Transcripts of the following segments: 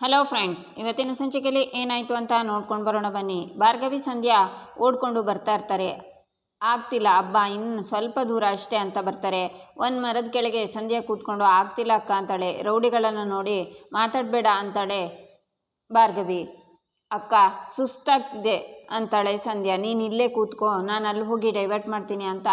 Hello friends ಇವತ್ತಿನ ಸಂಚಿಕೆಯಲ್ಲಿ ಏನಾಯಿತು ಅಂತ ನೋಡ್ಕೊಂಡು ಬರೋಣ ಬನ್ನಿ. ಭಾರ್ಗವಿ, ಸಂಧ್ಯಾ ಓಡ್ಕೊಂಡು ಬರ್ತಾ ಇರ್ತಾರೆ. ಆಗ್ತಿಲ್ಲ ಹಬ್ಬ ಇನ್ನು ಸ್ವಲ್ಪ ದೂರ ಅಷ್ಟೇ ಅಂತ ಬರ್ತಾರೆ. ಒಂದು ಮರದ ಕೆಳಗೆ ಸಂಧ್ಯಾ ಕೂತ್ಕೊಂಡು, ಆಗ್ತಿಲ್ಲ ಅಕ್ಕ ಅಂತಾಳೆ. ರೌಡಿಗಳನ್ನು ನೋಡಿ, ಮಾತಾಡಬೇಡ ಅಂತಾಳೆ ಭಾರ್ಗವಿ. ಅಕ್ಕ, ಸುಸ್ತಾಗ್ತಿದೆ. ಅಂತಾಳೆ, ಸಂಧ್ಯಾ, ನೀನು ಇಲ್ಲೇ ಕೂತ್ಕೋ. ನಾನು ಅಲ್ಲಿ ಹೋಗಿ ಡೈವರ್ಟ್ ಮಾಡ್ತೀನಿ ಅಂತ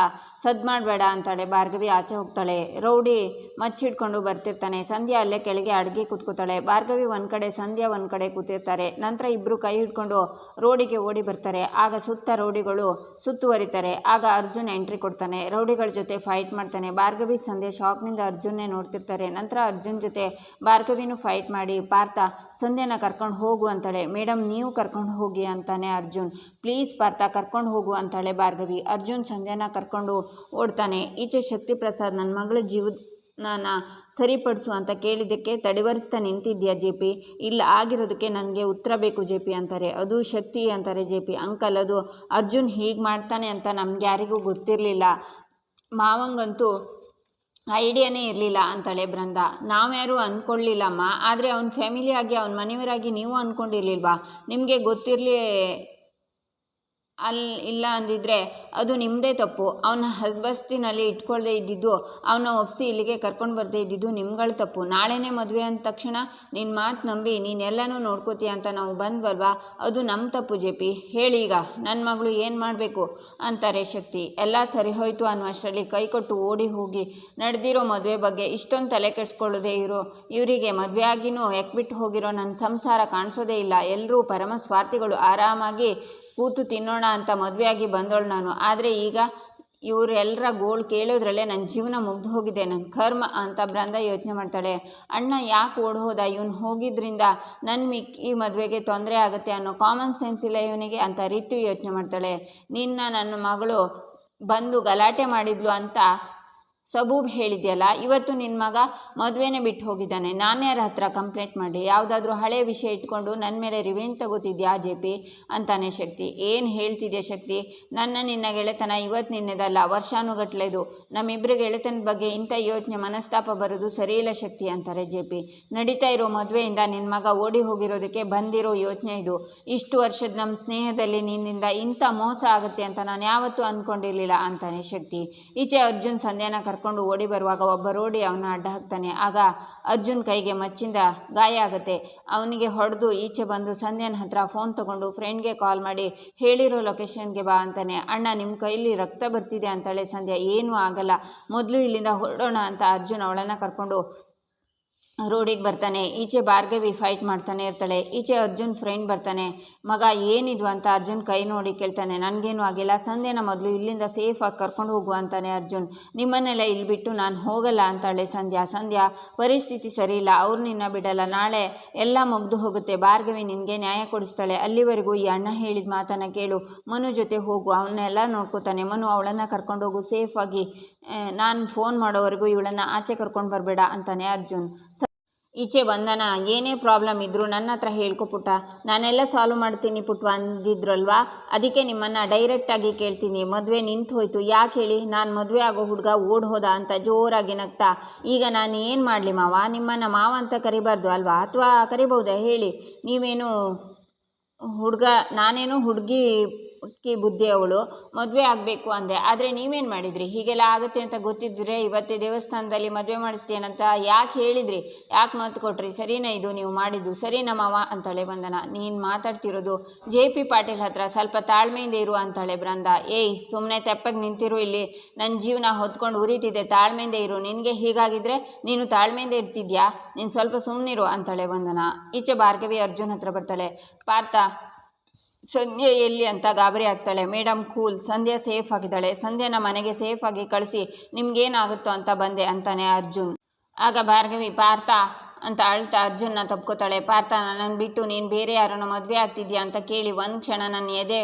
ಸದ್ ಮಾಡಬೇಡ ಅಂತಾಳೆ. ಭಾರ್ಗವಿ ಆಚೆ ಹೋಗ್ತಾಳೆ. ರೌಡಿ ಮಚ್ಚಿಡ್ಕೊಂಡು ಬರ್ತಿರ್ತಾನೆ. ಸಂಧ್ಯಾ ಅಲ್ಲೇ ಕೆಳಗೆ ಅಡುಗೆ ಕೂತ್ಕೋತಾಳೆ. ಭಾರ್ಗವಿ ಒಂದು ಕಡೆ, ಸಂಧ್ಯಾ ಒಂದು ಕಡೆ ಕೂತಿರ್ತಾರೆ. ನಂತರ ಇಬ್ಬರು ಕೈ ಹಿಡ್ಕೊಂಡು ರೋಡಿಗೆ ಓಡಿ ಬರ್ತಾರೆ. ಆಗ ಸುತ್ತ ರೌಡಿಗಳು ಸುತ್ತುವರಿತಾರೆ. ಆಗ ಅರ್ಜುನ್ ಎಂಟ್ರಿ ಕೊಡ್ತಾನೆ. ರೌಡಿಗಳ ಜೊತೆ ಫೈಟ್ ಮಾಡ್ತಾನೆ. ಭಾರ್ಗವಿ ಸಂಧ್ಯಾ ಶಾಕ್ನಿಂದ ಅರ್ಜುನ್ನೇ ನೋಡ್ತಿರ್ತಾರೆ. ನಂತರ ಅರ್ಜುನ್ ಜೊತೆ ಭಾರ್ಗವಿನೂ ಫೈಟ್ ಮಾಡಿ, ಪಾರ್ಥ, ಸಂಧ್ಯಾನ ಕರ್ಕೊಂಡು ಹೋಗು ಅಂತಾಳೆ. ಮೇಡಮ್ ನೀವು ಕರ್ಕೊಂಡು ಹೋಗಿ ಅಂತಾನೆ ಅರ್ಜುನ್. ಪ್ಲೀಸ್ ಪಾರ್ಥ, ಕರ್ಕೊಂಡು ಹೋಗು ಅಂತಾಳೆ ಭಾರ್ಗವಿ. ಅರ್ಜುನ್ ಸಂಜೆನ ಕರ್ಕೊಂಡು ಓಡ್ತಾನೆ. ಈಚೆ ಶಕ್ತಿ ಪ್ರಸಾದ್ ನನ್ನ ಮಗಳ ಜೀವನ ಸರಿಪಡಿಸು ಅಂತ ಕೇಳಿದ್ದಕ್ಕೆ ತಡೆವರಿಸ್ತಾ ನಿಂತಿದ್ಯಾ ಜೆ ಪಿ? ಇಲ್ಲ, ಆಗಿರೋದಕ್ಕೆ ನನಗೆ ಉತ್ತರ ಬೇಕು ಜೆ ಪಿ ಅಂತಾರೆ. ಅದು ಶಕ್ತಿ ಅಂತಾರೆ ಜೆ ಪಿ. ಅಂಕಲ್, ಅದು ಅರ್ಜುನ್ ಹೀಗೆ ಮಾಡ್ತಾನೆ ಅಂತ ನಮ್ಗೆ ಯಾರಿಗೂ ಗೊತ್ತಿರಲಿಲ್ಲ. ಮಾವಂಗಂತೂ ಐಡಿಯಾನೇ ಇರಲಿಲ್ಲ ಅಂತಾಳೆ ಬೃಂದ. ನಾವ್ಯಾರೂ ಅಂದ್ಕೊಳ್ಳಿಲ್ಲಮ್ಮ ಆದರೆ ಅವ್ನ ಫ್ಯಾಮಿಲಿಯಾಗಿ, ಅವ್ನ ಮನೆಯವರಾಗಿ ನೀವು ಅಂದ್ಕೊಂಡಿರ್ಲಿಲ್ವಾ ನಿಮಗೆ ಗೊತ್ತಿರಲಿ ಅಲ್ಲಿ ಇಲ್ಲ ಅಂದಿದ್ರೆ ಅದು ನಿಮ್ಮದೇ ತಪ್ಪು. ಅವನ ಹಸ್ಬಸ್ತಿನಲ್ಲಿ ಇಟ್ಕೊಳ್ದೇ ಇದ್ದಿದ್ದು, ಅವನ ಒಪ್ಸಿ ಇಲ್ಲಿಗೆ ಕರ್ಕೊಂಡು ಬರದೇ ಇದ್ದಿದ್ದು ನಿಮ್ಗಳ ತಪ್ಪು. ನಾಳೆನೇ ಮದುವೆ ಅಂದ ತಕ್ಷಣ ನಿನ್ನ ಮಾತು ನಂಬಿ ನೀನೆಲ್ಲನೂ ನೋಡ್ಕೋತೀಯ ಅಂತ ನಾವು ಬಂದ್ವಲ್ವಾ ಅದು ನಮ್ಮ ತಪ್ಪು ಜೆ ಪಿ ಹೇಳಿ ಈಗ ನನ್ನ ಮಗಳು ಏನು ಮಾಡಬೇಕು? ಅಂತಾರೆ ಶಕ್ತಿ. ಎಲ್ಲ ಸರಿ ಹೋಯಿತು ಅನ್ನುವಷ್ಟರಲ್ಲಿ ಕೈ ಕೊಟ್ಟು ಓಡಿ ಹೋಗಿ, ನಡೆದಿರೋ ಮದುವೆ ಬಗ್ಗೆ ಇಷ್ಟೊಂದು ತಲೆ ಕೆಡಿಸ್ಕೊಳ್ಳೋದೇ ಇರೋ, ಇವರಿಗೆ ಮದುವೆ ಆಗಿನೂ ಎಕ್ಬಿಟ್ಟು ಹೋಗಿರೋ ನನ್ನ ಸಂಸಾರ ಕಾಣಿಸೋದೇ ಇಲ್ಲ. ಎಲ್ಲರೂ ಪರಮ ಸ್ವಾರ್ಥಿಗಳು ಆರಾಮಾಗಿ ಕೂತು ತಿನ್ನೋಣ ಅಂತ ಮದುವೆಯಾಗಿ ಬಂದೋಳು ನಾನು. ಆದರೆ ಈಗ ಇವರೆಲ್ಲರ ಗೋಳು ಕೇಳೋದ್ರಲ್ಲೇ ನನ್ನ ಜೀವನ ಮುಗ್ದು ಹೋಗಿದೆ ನನ್ನ ಕರ್ಮ ಅಂತ ಬ್ರಂದ ಯೋಚನೆ ಮಾಡ್ತಾಳೆ. ಅಣ್ಣ, ಯಾಕೆ ಓಡ್ ಹೋದ? ಇವನು ಹೋಗಿದ್ರಿಂದ ನನ್ನ ಮಿಕ್ಕಿ ಮದುವೆಗೆ ತೊಂದರೆ ಆಗುತ್ತೆ ಅನ್ನೋ ಕಾಮನ್ ಸೆನ್ಸ್ ಇಲ್ಲ ಇವನಿಗೆ ಅಂತ ರೀತಿ ಯೋಚನೆ ಮಾಡ್ತಾಳೆ. ನಿನ್ನ ನನ್ನ ಮಗಳು ಬಂದು ಗಲಾಟೆ ಮಾಡಿದ್ಲು ಅಂತ ಸಬೂಬ್ ಹೇಳಿದೆಯಲ್ಲ, ಇವತ್ತು ನಿನ್ನ ಮಗ ಮದುವೆನೇ ಬಿಟ್ಟು ಹೋಗಿದ್ದಾನೆ. ನಾನ್ಯಾರ ಹತ್ರ ಕಂಪ್ಲೇಂಟ್ ಮಾಡಿ ಯಾವುದಾದ್ರೂ ಹಳೆ ವಿಷಯ ಇಟ್ಕೊಂಡು ನನ್ನ ಮೇಲೆ ರಿವೆಂಜ್ ತಗೋತಿದ್ಯಾ ಜೆ ಪಿ? ಅಂತಾನೆ ಶಕ್ತಿ. ಏನು ಹೇಳ್ತಿದ್ಯಾ ಶಕ್ತಿ? ನನ್ನ ನಿನ್ನ ಗೆಳೆತನ ಇವತ್ತು ನಿನ್ನೆದಲ್ಲ ವರ್ಷಾನುಗಟ್ಲೆದು ನಮ್ಮಿಬ್ಬರ ಗೆಳೆತನದ ಬಗ್ಗೆ ಇಂಥ ಯೋಚನೆ, ಮನಸ್ತಾಪ ಬರೋದು ಸರಿಯಿಲ್ಲ ಶಕ್ತಿ ಅಂತಾರೆ ಜೆ ಪಿ. ನಡೀತಾ ಇರೋ ಮದುವೆಯಿಂದ ನಿನ್ನ ಮಗ ಓಡಿ ಹೋಗಿರೋದಕ್ಕೆ ಬಂದಿರೋ ಯೋಚನೆ ಇದು. ಇಷ್ಟು ವರ್ಷದ ನಮ್ಮ ಸ್ನೇಹದಲ್ಲಿ ನಿನ್ನಿಂದ ಇಂಥ ಮೋಸ ಆಗುತ್ತೆ ಅಂತ ನಾನು ಯಾವತ್ತೂ ಅಂದ್ಕೊಂಡಿರಲಿಲ್ಲ ಅಂತಾನೆ ಶಕ್ತಿ. ಈಚೆ ಅರ್ಜುನ್, ಸಂಧ್ಯಾನ ಕರ್ಕೊಂಡು ಓಡಿ ಬರುವಾಗ ಒಬ್ಬ ರೋಡಿ ಅವನ ಅಡ್ಡ ಹಾಕ್ತಾನೆ. ಆಗ ಅರ್ಜುನ್ ಕೈಗೆ ಮಚ್ಚಿಂದ ಗಾಯ ಆಗುತ್ತೆ. ಅವನಿಗೆ ಹೊಡೆದು ಈಚೆ ಬಂದು ಸಂಧ್ಯಾನ ಹತ್ರ ಫೋನ್ ತಗೊಂಡು ಫ್ರೆಂಡ್ಗೆ ಕಾಲ್ ಮಾಡಿ ಹೇಳಿರೋ ಲೊಕೇಶನ್ಗೆ ಬಾ ಅಂತಾನೆ. ಅಣ್ಣ ನಿಮ್ಮ ಕೈಲಿ ರಕ್ತ ಬರ್ತಿದೆ ಅಂತಾಳೆ ಸಂಧ್ಯಾ, ಏನೂ ಆಗಲ್ಲ. ಮೊದಲು ಇಲ್ಲಿಂದ ಹೊರಡೋಣ ಅಂತ ಅರ್ಜುನ್ ಅವಳನ್ನು ಕರ್ಕೊಂಡು ರೋಡಿಗೆ ಬರ್ತಾನೆ, ಈಚೆ ಭಾರ್ಗವಿ ಫೈಟ್ ಮಾಡ್ತಾನೆ ಇರ್ತಾಳೆ, ಈಚೆ ಅರ್ಜುನ್ ಫ್ರೆಂಡ್ ಬರ್ತಾನೆ, ಮಗ ಏನಿದು ಅಂತ ಅರ್ಜುನ್ ಕೈ ನೋಡಿ ಕೇಳ್ತಾನೆ, ನನಗೇನು ಆಗಿಲ್ಲ, ಸಂಧ್ಯನ ಮೊದಲು ಇಲ್ಲಿಂದ ಸೇಫಾಗಿ ಕರ್ಕೊಂಡು ಹೋಗು ಅಂತಾನೆ ಅರ್ಜುನ್ ನಿಮ್ಮನ್ನೆಲ್ಲ ಇಲ್ಲಿ ಬಿಟ್ಟು ನಾನು ಹೋಗಲ್ಲ ಅಂತಾಳೆ ಸಂಧ್ಯಾ ಸಂಧ್ಯಾ ಪರಿಸ್ಥಿತಿ ಸರಿ ಇಲ್ಲ, ಅವ್ರು ನಿನ್ನ ಬಿಡಲ್ಲ, ನಾಳೆ ಎಲ್ಲ ಮುಗ್ದು ಹೋಗುತ್ತೆ, ಭಾರ್ಗವಿ ನಿನಗೆ ನ್ಯಾಯ ಕೊಡಿಸ್ತಾಳೆ, ಅಲ್ಲಿವರೆಗೂ ಈ ಅಣ್ಣ ಹೇಳಿದ ಮಾತನ್ನು ಕೇಳು, ಮನು ಜೊತೆ ಹೋಗು ಅವನ್ನೆಲ್ಲ ನೋಡ್ಕೋತಾನೆ, ಮನು ಅವಳನ್ನು ಕರ್ಕೊಂಡೋಗು ಸೇಫಾಗಿ ನಾನು ಫೋನ್ ಮಾಡೋವರೆಗೂ ಇವಳನ್ನು ಆಚೆ ಕರ್ಕೊಂಡು ಬರಬೇಡ ಅಂತಾನೆ ಅರ್ಜುನ್. ಈಚೆ ವಂದನ, ಏನೇ ಪ್ರಾಬ್ಲಮ್ ಇದ್ದರೂ ನನ್ನ ಹತ್ರ ಹೇಳ್ಕೊ ಪುಟ್ಟ. ನಾನೆಲ್ಲ ಸಾಲ್ವ್ ಮಾಡ್ತೀನಿ ಪುಟ್ಟ ಅಂದಿದ್ರಲ್ವಾ? ಅದಕ್ಕೆ ನಿಮ್ಮನ್ನು ಡೈರೆಕ್ಟಾಗಿ ಕೇಳ್ತೀನಿ. ಮದುವೆ ನಿಂತು ಹೋಯ್ತು ಯಾಕೆ ಹೇಳಿ? ನಾನು ಮದುವೆ ಆಗೋ ಹುಡುಗ ಓಡ್ ಹೋದ ಅಂತ ಜೋರಾಗಿ ನಗ್ತಾ. ಈಗ ನಾನು ಏನು ಮಾಡಲಿ ಮಾವ? ನಿಮ್ಮನ್ನು ಮಾವ ಅಂತ ಕರಿಬಾರ್ದು ಅಲ್ವಾ? ಅಥವಾ ಕರಿಬಹುದಾ? ಹೇಳಿ. ನೀವೇನು ಹುಡುಗ, ನಾನೇನು ಹುಡುಗಿ ಹುಡುಕಿ ಬುದ್ಧಿ ಅವಳು, ಮದುವೆ ಆಗಬೇಕು ಅಂದೆ. ಆದರೆ ನೀವೇನು ಮಾಡಿದ್ರಿ? ಹೀಗೆಲ್ಲ ಆಗುತ್ತೆ ಅಂತ ಗೊತ್ತಿದ್ದರೆ ಇವತ್ತೇ ದೇವಸ್ಥಾನದಲ್ಲಿ ಮದುವೆ ಮಾಡಿಸ್ತೇನಂತ ಯಾಕೆ ಹೇಳಿದ್ರಿ? ಯಾಕೆ ಮಾತು ಕೊಟ್ರಿ? ಸರಿನಾ ಇದು ನೀವು ಮಾಡಿದ್ದು? ಸರಿನಾ ಮಾವ? ಅಂತಾಳೆ ಬಂದನ ನೀನು ಮಾತಾಡ್ತಿರೋದು ಜೆ ಪಿ ಪಾಟೀಲ್ ಹತ್ರ. ಸ್ವಲ್ಪ ತಾಳ್ಮೆಯಿಂದ ಇರು ಅಂತಾಳೆ ಬೃಂದ ಏಯ್ ಸುಮ್ಮನೆ ತೆಪ್ಪಗೆ ನಿಂತಿರು ಇಲ್ಲಿ. ನನ್ನ ಜೀವನ ಹೊತ್ಕೊಂಡು ಉರಿತಿದೆ. ತಾಳ್ಮೆಯಿಂದ ಇರು. ನಿನಗೆ ಹೀಗಾಗಿದ್ರೆ ನೀನು ತಾಳ್ಮೆಯಿಂದ ಇರ್ತಿದ್ಯಾ? ನೀನು ಸ್ವಲ್ಪ ಸುಮ್ಮನಿರು ಅಂತಾಳೆ ಬಂದನ ಈಚೆ ಭಾರ್ಗವಿ ಅರ್ಜುನ್ ಹತ್ರ ಬರ್ತಾಳೆ. ಪಾರ್ಥ ಸಂಧ್ಯೆ ಎಲ್ಲಿ ಅಂತ ಗಾಬರಿ ಆಗ್ತಾಳೆ. ಮೇಡಮ್ ಕೂಲ್, ಸಂಧ್ಯಾ ಸೇಫ್ ಆಗಿದ್ದಾಳೆ. ಸಂಧ್ಯಾನ ಮನೆಗೆ ಸೇಫ್ ಆಗಿ ಕಳಿಸಿ, ನಿಮ್ಗೇನಾಗುತ್ತೋ ಅಂತ ಬಂದೆ ಅಂತಾನೆ ಅರ್ಜುನ್. ಆಗ ಭಾರ್ಗವಿ, ಪಾರ್ಥ ಅಂತ ಅಳ್ತಾ ಅರ್ಜುನ್ನ ತಪ್ಕೋತಾಳೆ. ಪಾರ್ಥ, ನನ್ನನ್ನು ಬಿಟ್ಟು ನೀನು ಬೇರೆ ಯಾರನ್ನ ಮದುವೆ ಆಗ್ತಿದ್ಯಾ ಅಂತ ಕೇಳಿ ಒಂದು ಕ್ಷಣ ನನ್ನ ಎದೆ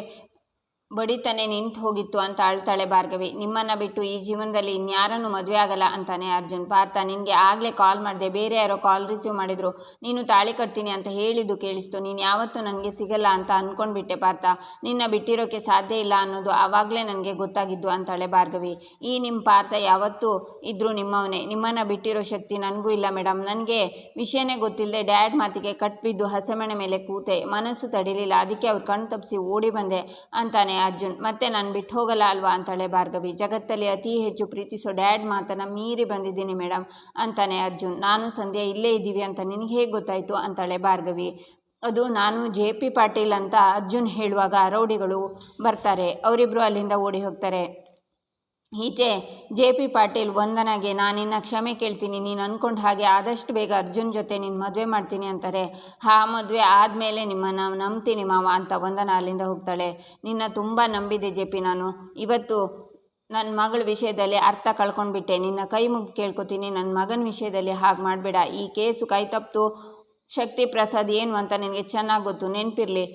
ಬಡಿತಾನೆ ನಿಂತು ಹೋಗಿತ್ತು ಅಂತ ಅಳ್ತಾಳೆ ಭಾರ್ಗವಿ. ನಿಮ್ಮನ್ನು ಬಿಟ್ಟು ಈ ಜೀವನದಲ್ಲಿ ಇನ್ಯಾರನ್ನು ಮದುವೆ ಆಗಲ್ಲ ಅಂತಾನೆ ಅರ್ಜುನ್. ಪಾರ್ಥ, ನಿನಗೆ ಆಗಲೇ ಕಾಲ್ ಮಾಡಿದೆ. ಬೇರೆ ಯಾರೋ ಕಾಲ್ ರಿಸೀವ್ ಮಾಡಿದ್ರು. ನೀನು ತಾಳಿ ಕಟ್ತೀನಿ ಅಂತ ಹೇಳಿದ್ದು ಕೇಳಿಸ್ತು. ನೀನು ಯಾವತ್ತೂ ನನಗೆ ಸಿಗಲ್ಲ ಅಂತ ಅಂದ್ಕೊಂಡ್ಬಿಟ್ಟೆ ಪಾರ್ಥ. ನಿನ್ನ ಬಿಟ್ಟಿರೋಕ್ಕೆ ಸಾಧ್ಯ ಇಲ್ಲ ಅನ್ನೋದು ಆವಾಗಲೇ ನನಗೆ ಗೊತ್ತಾಗಿದ್ದು ಅಂತಾಳೆ ಭಾರ್ಗವಿ. ಈ ನಿಮ್ಮ ಪಾರ್ಥ ಯಾವತ್ತೂ ಇದ್ದರೂ ನಿಮ್ಮವನೇ. ನಿಮ್ಮನ್ನು ಬಿಟ್ಟಿರೋ ಶಕ್ತಿ ನನಗೂ ಇಲ್ಲ ಮೇಡಮ್ ನನಗೆ ವಿಷಯನೇ ಗೊತ್ತಿಲ್ಲದೆ ಡ್ಯಾಡ್ ಮಾತಿಗೆ ಕಟ್ಬಿದ್ದು ಹಸೆಮಣೆ ಮೇಲೆ ಕೂತೆ. ಮನಸ್ಸು ತಡಿಲಿಲ್ಲ. ಅದಕ್ಕೆ ಅವ್ರು ಕಣ್ ತಪ್ಪಿಸಿ ಓಡಿ ಬಂದೆ ಅಂತಾನೆ ಅರ್ಜುನ್, ಮತ್ತೆ ನಾನು ಬಿಟ್ಟು ಹೋಗಲ್ಲ ಅಲ್ವಾ? ಅಂತಾಳೆ ಭಾರ್ಗವಿ. ಜಗತ್ತಲ್ಲಿ ಅತಿ ಹೆಚ್ಚು ಪ್ರೀತಿಸೋ ಡ್ಯಾಡ್ ಮಾತನ್ನು ಮೀರಿ ಬಂದಿದ್ದೀನಿ ಮೇಡಮ್ ಅಂತಾನೆ ಅರ್ಜುನ್. ನಾನು ಸಂಧ್ಯಾ ಇಲ್ಲೇ ಇದ್ದೀವಿ ಅಂತ ನಿನಗೆ ಹೇಗೆ ಗೊತ್ತಾಯಿತು? ಅಂತಾಳೆ ಭಾರ್ಗವಿ. ಅದು ನಾನು ಜೆ ಪಿ ಪಾಟೀಲ್ ಅಂತ ಅರ್ಜುನ್ ಹೇಳುವಾಗ ರೌಡಿಗಳು ಬರ್ತಾರೆ ಅವರಿಬ್ಬರು ಅಲ್ಲಿಂದ ಓಡಿ ಹೋಗ್ತಾರೆ. ಈಚೆ ಜೆ ಪಿ ಪಾಟೀಲ್ ವಂದನಾಗೆ ನಿನ್ನ ಕ್ಷಮೆ ಕೇಳ್ತೀನಿ, ನೀನು ಅಂದ್ಕೊಂಡು ಹಾಗೆ ಆದಷ್ಟು ಬೇಗ ಅರ್ಜುನ್ ಜೊತೆ ನೀನು ಮದುವೆ ಮಾಡ್ತೀನಿ ಅಂತಾರೆ. ಆ ಮದುವೆ ಆದಮೇಲೆ ನಿಮ್ಮನ್ನು ನಂಬ್ತೀನಿ ಮಾವ, ಅಂತ ವಂದನ ಅಲ್ಲಿಂದ ಹೋಗ್ತಾಳೆ. ನಿನ್ನ ತುಂಬ ನಂಬಿದೆ ಜೆ ಪಿ ನಾನು. ಇವತ್ತು ನನ್ನ ಮಗಳ ವಿಷಯದಲ್ಲಿ ಅರ್ಥ ಕಳ್ಕೊಂಡ್ಬಿಟ್ಟೆ. ನಿನ್ನ ಕೈ ಮುಗಿ ಕೇಳ್ಕೊತೀನಿ ನನ್ನ ಮಗನ ವಿಷಯದಲ್ಲಿ ಹಾಗೆ ಮಾಡಬೇಡ. ಈ ಕೇಸು ಕೈ ತಪ್ಪಿತು ಶಕ್ತಿ ಪ್ರಸಾದ್ ಏನು ಅಂತ ನಿನಗೆ ಚೆನ್ನಾಗಿ ಗೊತ್ತು. ನೆನಪಿರಲಿ.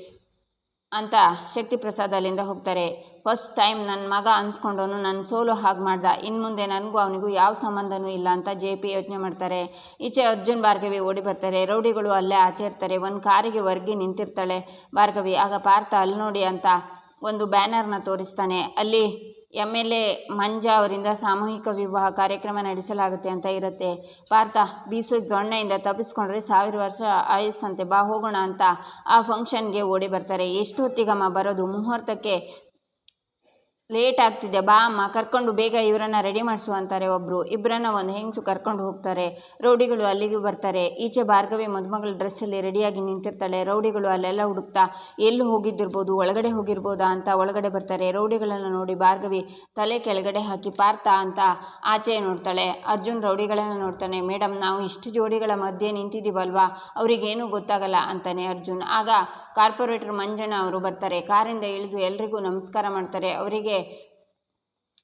ಅಂತ ಶಕ್ತಿ ಪ್ರಸಾದ್ ಅಲ್ಲಿಂದ ಹೋಗ್ತಾರೆ. ಫಸ್ಟ್ ಟೈಮ್ ನನ್ನ ಮಗ ಅನ್ಸ್ಕೊಂಡವನು ನನ್ನ ಸೋಲು ಹಾಗೆ ಮಾಡ್ದ. ಇನ್ನು ಮುಂದೆ ನನಗೂ ಅವನಿಗೂ ಯಾವ ಸಂಬಂಧನೂ ಇಲ್ಲ ಅಂತ ಜೆ ಪಿ ಯೋಚನೆ ಮಾಡ್ತಾರೆ. ಈಚೆ ಅರ್ಜುನ್ ಭಾರ್ಗವಿ ಓಡಿ ಬರ್ತಾರೆ. ರೌಡಿಗಳು ಅಲ್ಲೇ ಆಚೆ ಇರ್ತಾರೆ ಒಂದು ಕಾರಿಗೆ ವರ್ಗಿ ನಿಂತಿರ್ತಾಳೆ ಭಾರ್ಗವಿ. ಆಗ ಪಾರ್ಥ ಅಲ್ಲಿ ನೋಡಿ ಅಂತ ಒಂದು ಬ್ಯಾನರ್ನ ತೋರಿಸ್ತಾನೆ. ಅಲ್ಲಿ ಎಂ ಎಲ್ ಎ ಮಂಜಾ ಅವರಿಂದ ಸಾಮೂಹಿಕ ವಿವಾಹ ಕಾರ್ಯಕ್ರಮ ನಡೆಸಲಾಗುತ್ತೆ ಅಂತ ಇರುತ್ತೆ. ಪಾರ್ಥ, ಬೀಸು ದೊಣ್ಣೆಯಿಂದ ತಪ್ಪಿಸ್ಕೊಂಡ್ರೆ ಸಾವಿರ ವರ್ಷ ಆಯಸ್ಸಂತೆ ಬಾ ಹೋಗೋಣ ಅಂತ ಆ ಫಂಕ್ಷನ್ಗೆ ಓಡಿ ಬರ್ತಾರೆ. ಎಷ್ಟು ಹೊತ್ತಿಗಮ್ಮ ಬರೋದು? ಮುಹೂರ್ತಕ್ಕೆ ಲೇಟ್ ಆಗ್ತಿದೆ, ಬಾ ಅಮ್ಮ. ಕರ್ಕೊಂಡು ಬೇಗ ಇವರನ್ನು ರೆಡಿ ಮಾಡಿಸು ಅಂತಾರೆ ಒಬ್ಬರು ಇಬ್ಬರನ್ನ ಒಂದು ಹೆಂಗಸು ಕರ್ಕೊಂಡು ಹೋಗ್ತಾರೆ. ರೌಡಿಗಳು ಅಲ್ಲಿಗೆ ಬರ್ತಾರೆ. ಈಚೆ ಭಾರ್ಗವಿ ಮದುಮಗಳ ಡ್ರೆಸ್ಸಲ್ಲಿ ರೆಡಿಯಾಗಿ ನಿಂತಿರ್ತಾಳೆ. ರೌಡಿಗಳು ಅಲ್ಲೆಲ್ಲ ಹುಡುಕ್ತಾ, ಎಲ್ಲಿ ಹೋಗಿದ್ದಿರ್ಬೋದು? ಒಳಗಡೆ ಹೋಗಿರ್ಬೋದಾ? ಅಂತ ಒಳಗಡೆ ಬರ್ತಾರೆ. ರೌಡಿಗಳನ್ನು ನೋಡಿ ಭಾರ್ಗವಿ ತಲೆ ಕೆಳಗಡೆ ಹಾಕಿ, ಪಾರ್ಥ ಅಂತ ಆಚೆ ನೋಡ್ತಾಳೆ. ಅರ್ಜುನ್ ರೌಡಿಗಳನ್ನು ನೋಡ್ತಾನೆ. ಮೇಡಮ್ ನಾವು ಇಷ್ಟು ಜೋಡಿಗಳ ಮಧ್ಯೆ ನಿಂತಿದ್ದೀವಲ್ವಾ? ಅವರಿಗೇನೂ ಗೊತ್ತಾಗಲ್ಲ, ಅಂತಾನೆ ಅರ್ಜುನ್. ಆಗ ಕಾರ್ಪೊರೇಟರ್ ಮಂಜಣ್ಣ ಅವರು ಬರ್ತಾರೆ. ಕಾರಿಂದ ಇಳಿದು ಎಲ್ರಿಗೂ ನಮಸ್ಕಾರ ಮಾಡ್ತಾರೆ. ಅವರಿಗೆ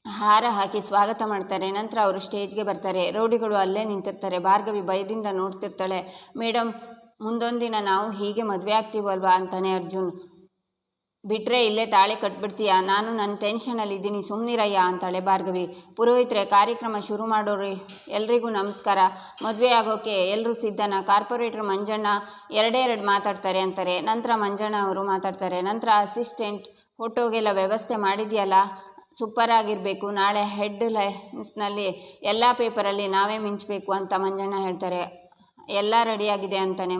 ಹಾರ ಹಾಕಿ ಸ್ವಾಗತ ಮಾಡ್ತಾರೆ. ನಂತರ ಅವರು ಸ್ಟೇಜ್ಗೆ ಬರ್ತಾರೆ. ರೌಡಿಗಳು ಅಲ್ಲೇ ನಿಂತಿರ್ತಾರೆ. ಭಾರ್ಗವಿ ಭಯದಿಂದ ನೋಡ್ತಿರ್ತಾಳೆ ಮೇಡಮ್ ಮುಂದೊಂದಿನ ನಾವು ಹೀಗೆ ಮದುವೆ ಆಗ್ತೀವಲ್ವಾ? ಅಂತಾನೆ ಅರ್ಜುನ್. ಬಿಟ್ಟರೆ ಇಲ್ಲೇ ತಾಳಿ ಕಟ್ಬಿಡ್ತೀಯಾ? ನಾನು ನನ್ನ ಟೆನ್ಷನಲ್ಲಿ ಇದ್ದೀನಿ. ಸುಮ್ಮನಿರಯ್ಯ ಅಂತಾಳೆ ಭಾರ್ಗವಿ. ಪುರೋಹಿತ್ರೆ, ಕಾರ್ಯಕ್ರಮ ಶುರು ಮಾಡೋರಿ ಎಲ್ರಿಗೂ ನಮಸ್ಕಾರ. ಮದುವೆ ಆಗೋಕೆ ಎಲ್ಲರೂ ಸಿದ್ಧನ? ಕಾರ್ಪೊರೇಟರ್ ಮಂಜಣ್ಣ ಎರಡೇ ಎರಡು ಮಾತಾಡ್ತಾರೆ, ಅಂತಾರೆ. ನಂತರ ಮಂಜಣ್ಣ ಅವರು ಮಾತಾಡ್ತಾರೆ. ನಂತರ ಅಸಿಸ್ಟೆಂಟ್ ಫೋಟೋಗೆಲ್ಲ ವ್ಯವಸ್ಥೆ ಮಾಡಿದೆಯಲ್ಲ? ಸೂಪರ್ ಆಗಿರಬೇಕು. ನಾಳೆ ಹೆಡ್ ಲೈನ್ಸ್ನಲ್ಲಿ ಎಲ್ಲ ಪೇಪರಲ್ಲಿ ನಾವೇ ಮಿಂಚಬೇಕು ಅಂತ ಮಂಜಣ್ಣ ಹೇಳ್ತಾರೆ. ಎಲ್ಲ ರೆಡಿಯಾಗಿದೆ ಅಂತಾನೆ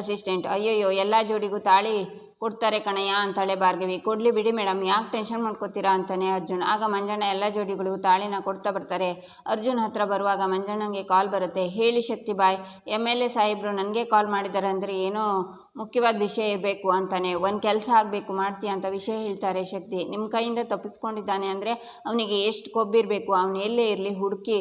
ಅಸಿಸ್ಟೆಂಟ್ ಅಯ್ಯಯ್ಯೋ, ಎಲ್ಲ ಜೋಡಿಗೂ ತಾಳಿ ಕೊಡ್ತಾರೆ ಕಣಯ್ಯ ಅಂತಾಳೆ ಭಾರ್ಗವಿ. ಕೊಡಲಿ ಬಿಡಿ ಮೇಡಮ್ ಯಾಕೆ ಟೆನ್ಷನ್ ಮಾಡ್ಕೋತೀರಾ ಅಂತಾನೆ ಅರ್ಜುನ್. ಆಗ ಮಂಜಣ್ಣ ಎಲ್ಲ ಜೋಡಿಗಳಿಗೂ ತಾಳಿನ ಕೊಡ್ತಾ ಬರ್ತಾರೆ. ಅರ್ಜುನ್ ಹತ್ರ ಬರುವಾಗ ಮಂಜಣ್ಣಂಗೆ ಕಾಲ್ ಬರುತ್ತೆ. ಹೇಳಿ ಶಕ್ತಿ ಬಾಯ್ ಎಂ ಎಲ್ ಎ ಸಾಹೇಬರು ನನಗೆ ಕಾಲ್ ಮಾಡಿದ್ದಾರೆ ಅಂದರೆ ಏನೋ ಮುಖ್ಯವಾದ ವಿಷಯ ಇರಬೇಕು ಅಂತಾನೆ. ಒಂದು ಕೆಲಸ ಆಗಬೇಕು, ಮಾಡ್ತೀಯ ಅಂತ ವಿಷಯ ಹೇಳ್ತಾರೆ ಶಕ್ತಿ. ನಿಮ್ಮ ಕೈಯಿಂದ ತಪ್ಪಿಸ್ಕೊಂಡಿದ್ದಾನೆ ಅಂದರೆ ಅವನಿಗೆ ಎಷ್ಟು ಕೊಬ್ಬಿರಬೇಕು? ಅವನು ಎಲ್ಲೇ ಇರಲಿ, ಹುಡುಕಿ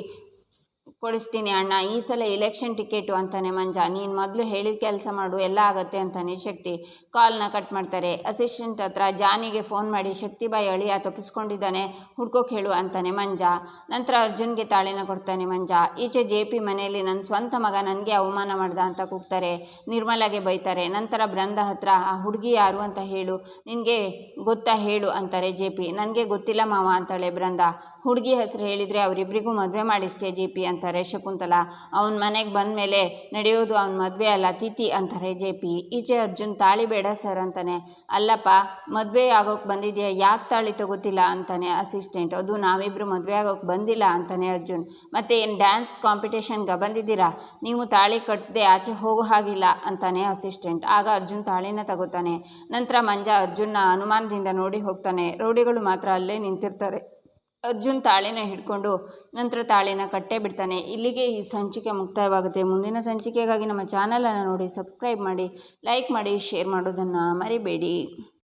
ಕೊಡಿಸ್ತೀನಿ ಅಣ್ಣ. ಈ ಸಲ ಎಲೆಕ್ಷನ್ ಟಿಕೆಟು ಅಂತಾನೆ ಮಂಜ. ನೀನು ಮೊದಲು ಹೇಳಿದ ಕೆಲಸ ಮಾಡು, ಎಲ್ಲ ಆಗತ್ತೆ ಅಂತಾನೆ ಶಕ್ತಿ. ಕಾಲ್ನ ಕಟ್ ಮಾಡ್ತಾರೆ. ಅಸಿಸ್ಟೆಂಟ್ ಹತ್ರ ಜಾನಿಗೆ ಫೋನ್ ಮಾಡಿ, ಶಕ್ತಿ ಬಾಯಿ ಅಳಿಯ ತಪ್ಪಿಸ್ಕೊಂಡಿದ್ದಾನೆ, ಹುಡ್ಕೋಕೆ ಹೇಳು ಅಂತಾನೆ ಮಂಜ. ನಂತರ ಅರ್ಜುನ್ಗೆ ತಾಳಿನ ಕೊಡ್ತಾನೆ ಮಂಜ. ಈಚೆ ಜೆ ಪಿ ಮನೆಯಲ್ಲಿ ನನ್ನ ಸ್ವಂತ ಮಗ ನನಗೆ ಅವಮಾನ ಮಾಡ್ದ ಅಂತ ಕೂಗ್ತಾರೆ. ನಿರ್ಮಲಾಗೆ ಬೈತಾರೆ. ನಂತರ ಬೃಂದ ಹತ್ರ, ಆ ಹುಡುಗಿ ಯಾರು ಅಂತ ಹೇಳು. ನಿನಗೆ ಗೊತ್ತಾ ಹೇಳು ಅಂತಾರೆ ಜೆ ಪಿ. ನನಗೆ ಗೊತ್ತಿಲ್ಲ ಮಾವ ಅಂತಾಳೆ ಬೃಂದ. ಹುಡುಗಿ ಹೆಸರು ಹೇಳಿದರೆ ಅವರಿಬ್ಬರಿಗೂ ಮದುವೆ ಮಾಡಿಸ್ತೆ ಜೆ ಪಿ ಅಂತಾರೆ ಶಕುಂತಲ. ಅವನ ಮನೆಗೆ ಬಂದ ಮೇಲೆ ನಡೆಯೋದು ಅವನ ಮದುವೆ ಅಲ್ಲ, ತಿಥಿ ಅಂತಾರೆ ಜೆ ಪಿ. ಈಚೆ ಅರ್ಜುನ್, ತಾಳಿ ಬೇಡ ಸರ್ ಅಂತಾನೆ. ಅಲ್ಲಪ್ಪ, ಮದುವೆ ಆಗೋಕೆ ಬಂದಿದೆಯಾ? ಯಾಕೆ ತಾಳಿ ತಗೋತಿಲ್ಲ? ಅಂತಾನೆ ಅಸಿಸ್ಟೆಂಟ್. ಅದು ನಾವಿಬ್ಬರು ಮದುವೆ ಆಗೋಕೆ ಬಂದಿಲ್ಲ ಅಂತಾನೆ ಅರ್ಜುನ್. ಮತ್ತು ಏನು ಡ್ಯಾನ್ಸ್ ಕಾಂಪಿಟೇಷನ್ಗೆ ಬಂದಿದ್ದೀರಾ? ನೀವು ತಾಳಿ ಕಟ್ಟದೆ ಆಚೆ ಹೋಗೋ ಹಾಗಿಲ್ಲ ಅಂತಾನೆ ಅಸಿಸ್ಟೆಂಟ್. ಆಗ ಅರ್ಜುನ್ ತಾಳಿನ ತಗೋತಾನೆ. ನಂತರ ಮಂಜ ಅರ್ಜುನ್ನ ಅನುಮಾನದಿಂದ ನೋಡಿ ಹೋಗ್ತಾನೆ. ರೌಡಿಗಳು ಮಾತ್ರ ಅಲ್ಲೇ ನಿಂತಿರ್ತಾರೆ. ಅರ್ಜುನ್ ತಾಳಿನ ಹಿಡ್ಕೊಂಡು ನಂತರ ತಾಳಿನ ಕಟ್ಟೆ ಬಿಡ್ತಾನೆ. ಇಲ್ಲಿಗೆ ಈ ಸಂಚಿಕೆ ಮುಕ್ತಾಯವಾಗುತ್ತೆ. ಮುಂದಿನ ಸಂಚಿಕೆಗಾಗಿ ನಮ್ಮ ಚಾನಲನ್ನು ನೋಡಿ, ಸಬ್ಸ್ಕ್ರೈಬ್ ಮಾಡಿ, ಲೈಕ್ ಮಾಡಿ, ಶೇರ್ ಮಾಡೋದನ್ನು ಮರಿಬೇಡಿ.